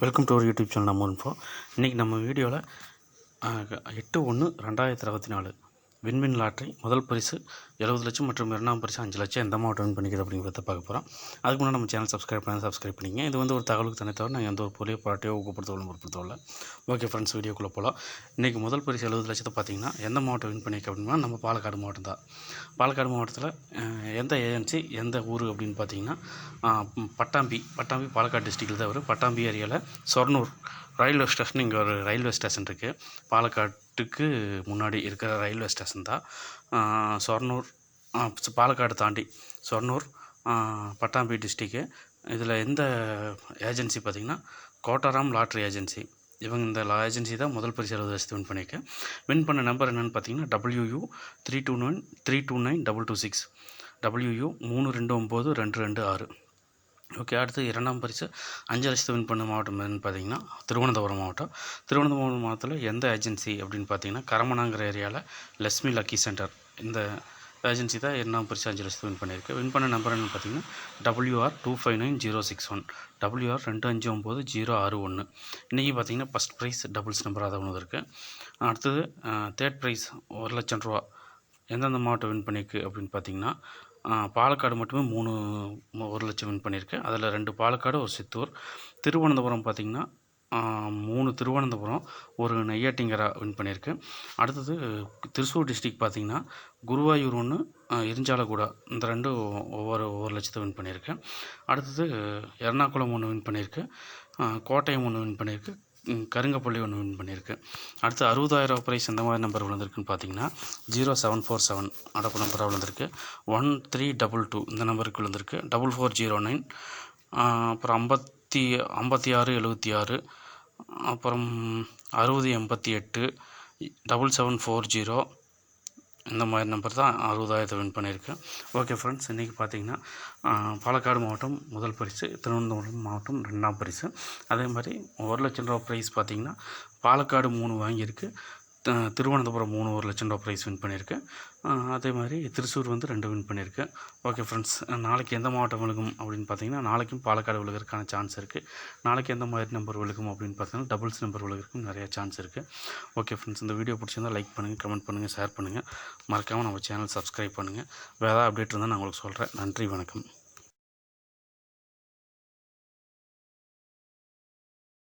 Welcome to ஒரு YouTube channel நம்ம info இன்றைக்கி நம்ம வீடியோவில் எட்டு ஒன்று ரெண்டாயிரத்தி இருபத்தி நாலு. விண்மின் லாட்ரி முதல் பரிசு எழுபது லட்சம் மற்றும் இரண்டாம் பரிசு அஞ்சு லட்சம் எந்த மாவட்டம் வின் பண்ணிக்கிறது அப்படிங்கிறத பார்க்க போகிறோம் அதுக்கு முன்னாடி நம்ம சேனல் சப்ஸ்கிரைப் பண்ணி சப்ஸ்கிரைப் பண்ணிங்க இது வந்து ஒரு தகவலுக்கு தனி தவிர நாங்கள் எந்த ஒரு பொருளையோ பாட்டியோ ஊக்கப்படுத்தவும் பொருட்படுத்தவில்லை ஓகே ஃப்ரெண்ட்ஸ் வீடியோக்குள்ளே போகலாம் இன்றைக்கி முதல் பரிசு எழுபது லட்சத்தை பார்த்தீங்கன்னா எந்த மாவட்டம் வின் பண்ணிக்க அப்படின்னா நம்ம பாலக்காடு மாவட்டம் தான். பாலக்காடு மாவட்டத்தில் எந்த ஏஜென்சி எந்த ஊர் அப்படின்னு பார்த்தீங்கன்னா பட்டாம்பி பட்டாம்பி பாலக்காடு டிஸ்ட்ரிக்டில் தான் வரும். பட்டாம்பி ஏரியாவில் சொர்ணூர் ரயில்வே ஸ்டேஷன் இங்கே ஒரு ரயில்வே ஸ்டேஷன் இருக்குது பாலக்காட்டுக்கு முன்னாடி இருக்கிற ரயில்வே ஸ்டேஷன் தான். சொர்ணூர் பாலக்காடு தாண்டி சொர்ணூர் பட்டாம்பி டிஸ்ட்ரிக்கு. இதில் எந்த ஏஜென்சி பார்த்திங்கன்னா கோட்டாராம் லாட்ரி ஏஜென்சி. இவங்க இந்த லா ஏஜென்சி தான் முதல் பரிசு எழுபது வின் பண்ணியிருக்கேன் வின் பண்ண நம்பர் என்னென்னு பார்த்தீங்கன்னா W U three two nine three two nine double two six. W U மூணு ரெண்டு ஒம்பது ரெண்டு ரெண்டு ஆறு. ஓகே அடுத்து இரண்டாம் பரிசு அஞ்சு லட்சத்தை வின் பண்ண மாவட்டம் என்னன்னு பார்த்தீங்கன்னா திருவனந்தபுரம் மாவட்டம். திருவனந்தபுரம் மாவட்டத்தில் எந்த ஏஜென்சி அப்படின்னு பார்த்தீங்கன்னா கரமனாங்கிற ஏரியாவில் லக்ஷ்மி லக்கி சென்டர் இந்த ஏஜென்சி தான் இரண்டாம் பரிசு அஞ்சு லட்சத்தை வின் பண்ணியிருக்கு. வின் பண்ண நம்பர் என்னன்னு பார்த்தீங்கன்னா W R two five nine zero six one W R ரெண்டு அஞ்சு ஒம்பது ஜீரோ ஆறு ஒன்று இன்றைக்கி பார்த்தீங்கன்னா ஃபஸ்ட் ப்ரைஸ் டபுள்ஸ் நம்பர் அதை ஒன்று இருக்குது அடுத்தது தேர்ட் ப்ரைஸ் ஒரு லட்சம் ரூபா. எந்தெந்த மாவட்டம் வின் பண்ணியிருக்கு அப்படின்னு பார்த்தீங்கன்னா பாலக்காடு மட்டுமே மூணு ஒரு லட்சம் வின் பண்ணியிருக்கு. அதில் ரெண்டு பாலக்காடு ஒரு சித்தூர். திருவனந்தபுரம் பார்த்திங்கன்னா மூணு திருவனந்தபுரம் ஒரு நெய்யாட்டிங்கரா வின் பண்ணியிருக்கு. அடுத்தது திருச்சூர் டிஸ்ட்ரிக் பார்த்திங்கன்னா குருவாயூர் ஒன்று இரிஞ்சாலக்கூடா இந்த ரெண்டும் ஒவ்வொரு ஒவ்வொரு லட்சத்தை வின் பண்ணியிருக்கு. அடுத்தது எர்ணாகுளம் ஒன்று வின் பண்ணியிருக்கு. கோட்டயம் ஒன்று வின் பண்ணியிருக்கு. கருங்கப்பள்ளி ஒன்று வின் பண்ணியிருக்கு. அடுத்து அறுபதாயிரம் ப்ரைஸ் எந்த மாதிரி நம்பர் விழுந்திருக்குன்னு பார்த்தீங்கன்னா ஜீரோ செவன் ஃபோர் செவன் அடப்பு நம்பராக விழுந்திருக்கு. ஒன் த்ரீ டபுள் டூ இந்த நம்பருக்கு விழுந்திருக்கு. டபுள் ஃபோர் ஜீரோ நைன் அப்புறம் ஐம்பத்தி ஐம்பத்தி ஆறு எழுபத்தி ஆறு அப்புறம் அறுபது எண்பத்தி எட்டு டபுள் செவன் ஃபோர் ஜீரோ இந்த மாதிரி நம்பர் தான் அறுபதாயிரத்தை வின் பண்ணியிருக்கேன் ஓகே ஃப்ரெண்ட்ஸ் இன்றைக்கி பார்த்தீங்கன்னா பாலக்காடு மாவட்டம் முதல் பரிசு திருவனந்தபுரம் மாவட்டம் ரெண்டாம் பரிசு. அதே மாதிரி ஒரு லட்சம் ரூபா ப்ரைஸ் பார்த்திங்கன்னா பாலக்காடு மூணு வாங்கியிருக்கு. திருவனந்தபுரம் மூணு ஒரு லட்சம் ரூபா ப்ரைஸ் வின் பண்ணியிருக்கேன் அதே மாதிரி திருச்சூர் வந்து ரெண்டு வின் பண்ணியிருக்கேன் ஓகே ஃப்ரெண்ட்ஸ் நாளைக்கு எந்த மாவட்டம் விழுகும் அப்படின்னு பார்த்தீங்கன்னா நாளைக்கும் பாலக்காடு விழுகிறதுக்கான சான்ஸ் இருக்குது நாளைக்கு எந்த மாதிரி நம்பர் விழுகும் அப்படின்னு பார்த்தீங்கன்னா டபுள்ஸ் நம்பர் விழுகிறதுக்கும் நிறையா சான்ஸ் இருக்குது ஓகே ஃப்ரெண்ட்ஸ் இந்த வீடியோ பிடிச்சிருந்தா லைக் பண்ணுங்கள் கமெண்ட் பண்ணுங்கள் ஷேர் பண்ணுங்கள் மறக்காமல் நம்ம சேனல் சப்ஸ்கிரைப் பண்ணுங்கள் வேறு அப்டேட் இருந்தால் நான் உங்களுக்கு சொல்கிறேன் நன்றி வணக்கம்.